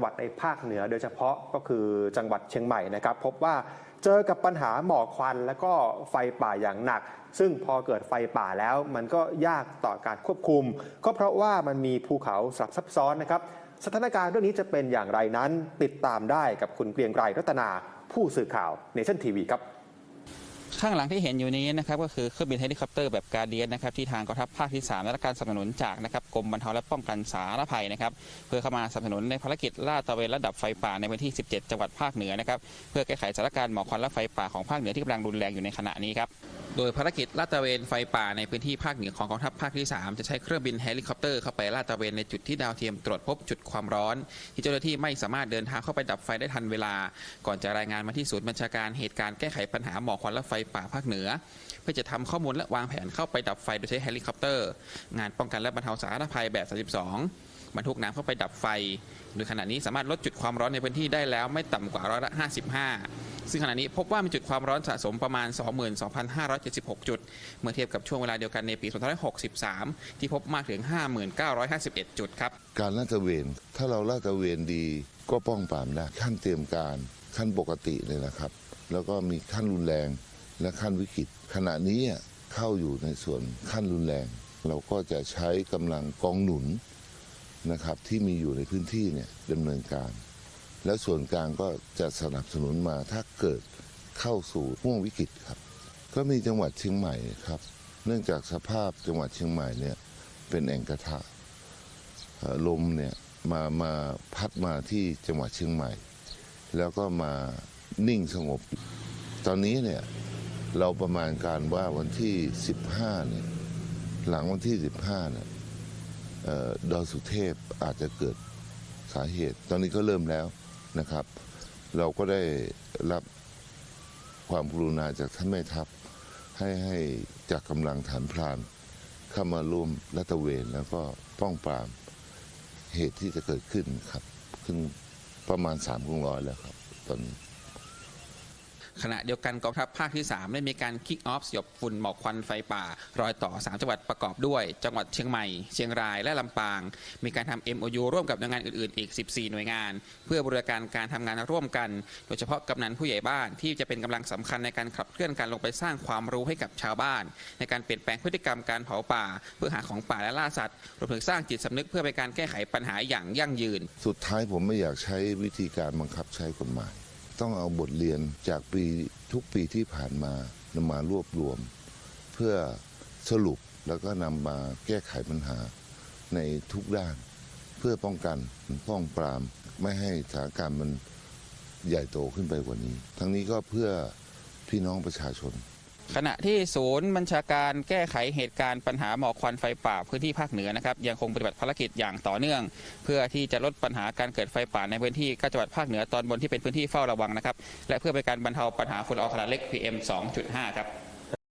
หวัดในภาคเหนือ โดยเฉพาะก็คือจังหวัดเชียงใหม่นะครับ พบว่าเจอกับปัญหาหมอกควันและก็ไฟป่าอย่างหนัก ซึ่งพอเกิดไฟป่าแล้วมันก็ยากต่อการควบคุม ก็เพราะว่ามันมีภูเขาสลับซับซ้อนนะครับสถานการณ์เรื่องนี้จะเป็นอย่างไรนั้นติดตามได้กับคุณเกรียงไกรรัตนาผู้สื่อข่าวเนชั่นทีวีครับ ข้างหลังที่เห็นอยู่นี้นะครับก็คือเครื่องบินเฮลิคอปเตอร์แบบการเดียนนะครับที่ทางกองทัพภาคที่ 3 ได้รับการสนับสนุนจากนะครับกรมบรรเทาและป้องกันสาธารณภัยนะครับเพื่อเข้ามาสนับสนุนในภารกิจล่าตะเวนระดับไฟป่าในพื้นที่ 17 จังหวัดภาคเหนือนะครับเพื่อแก้ไขสถานการณ์หมอกควันและไฟป่าของภาคเหนือที่กำลังรุนแรงอยู่ในขณะนี้ครับโดยภารกิจลาดตระเวนไฟป่าในพื้นที่ภาคเหนือของกองทัพภาคที่ 3 จะใช้เครื่องบินเฮลิคอปเตอร์เข้าไปลาดตระเวนในจุดที่ดาวเทียมตรวจพบจุดความร้อน ที่เจ้าหน้าที่ไม่สามารถเดินทางเข้าไปดับไฟได้ทันเวลา ก่อนจะรายงานมาที่ศูนย์บัญชาการเหตุการณ์แก้ไขปัญหาหมอกควันและไฟป่าภาคเหนือ เพื่อจะทำข้อมูลและวางแผนเข้าไปดับไฟโดยใช้เฮลิคอปเตอร์ งานป้องกันและบรรเทาสาธารณภัยแบบ 32 บรรทุกน้ำเข้าไปดับไฟ โดยขณะนี้สามารถลดจุดความร้อนในพื้นที่ได้แล้วไม่ต่ำกว่าร้อยละ55ซึ่งขณะนี้พบว่ามีจุดความร้อนสะสมประมาณ 22,576 จุด เมื่อเทียบกับช่วงเวลาเดียวกันในปี 2563 ที่พบมากถึง 5,951 จุดครับ การลาดตระเวน ถ้าเราลาดตระเวนดีก็ป้องปรามได้ขั้นเตรียมการขั้นปกติเลยนะครับ แล้วก็มีขั้นรุนแรง และขั้นวิกฤต ขณะนี้เข้าอยู่ในส่วนขั้นรุนแรง เราก็จะใช้กำลังกองหนุนนะครับที่มีอยู่ในพื้นที่เนี่ยดำเนินการ และส่วนกลางก็จะสนับสนุนมาถ้าเกิดเข้าสู่ห่วงวิกฤตครับ ก็มีจังหวัดเชียงใหม่ครับ เนื่องจากสภาพจังหวัดเชียงใหม่เนี่ยเป็นแอ่งกระทะลมเนี่ยมามาพัดมาที่จังหวัดเชียงใหม่ แล้วก็มานิ่งสงบ ตอนนี้เนี่ย เราประมาณการว่าวันที่ 15เนี่ยหลังวันที่ 15เนี่ยออดอยสุเทพอาจจะเกิดสาเหตุ ตอนนี้ก็เริ่มแล้วนะครับ เราก็ได้รับความกรุณาจากท่านแม่ทัพ ให้ให้จากกำลังฐานพรานเข้ามาร่วมรัตะเวนแล้วก็ป้องปรามเหตุที่จะเกิดขึ้นครับ ขึ้นประมาณสามกองร้อยแล้วครับ ตอนนี้ ขณะเดียวกันกองทัพภาคที่ 3 ได้มีการคิกออฟสยบฝุ่นหมอกควันไฟป่า รอยต่อ 3 จังหวัดประกอบด้วย จังหวัดเชียงใหม่ เชียงรายและลำปาง มีการทำ MOU ร่วมกับหน่วยงานอื่นๆ อีก 14 หน่วยงาน เพื่อบริการการทำงานร่วมกัน โดยเฉพาะกำนันผู้ใหญ่บ้านที่จะเป็นกำลังสำคัญในการขับเคลื่อนการลงไปสร้างความรู้ให้กับชาวบ้าน ในการเปลี่ยนแปลงพฤติกรรมการเผาป่า เพื่อหาของป่าและล่าสัตว์รวมถึงสร้างจิตสำนึกเพื่อเป็นการแก้ไขปัญหาอย่างยั่งยืน สุดท้ายผมไม่อยากใช้วิธีการบังคับใช้กฎหมาย ต้องเอาบทเรียนจากปีทุกปีที่ผ่านมานำมารวบรวม เพื่อสรุปแล้วก็นำมาแก้ไขปัญหาในทุกด้าน เพื่อป้องกันป้องปราม ไม่ให้สถานการณ์มันใหญ่โตขึ้นไปกว่านี้ ทั้งนี้ก็เพื่อพี่น้องประชาชน ขณะที่ศูนย์บัญชาการแก้ไขเหตุการณ์ปัญหาหมอกควันไฟป่าพื้นที่ภาคเหนือนะครับยังคงปฏิบัติภารกิจอย่างต่อเนื่อง เพื่อที่จะลดปัญหาการเกิดไฟป่าในพื้นที่กจังหวัดภาคเหนือตอนบนที่เป็นพื้นที่เฝ้าระวังนะครับและเพื่อเป็นการบรรเทาปัญหาฝุ่นละอองขนาดเล็ก PM 2.5 ครับ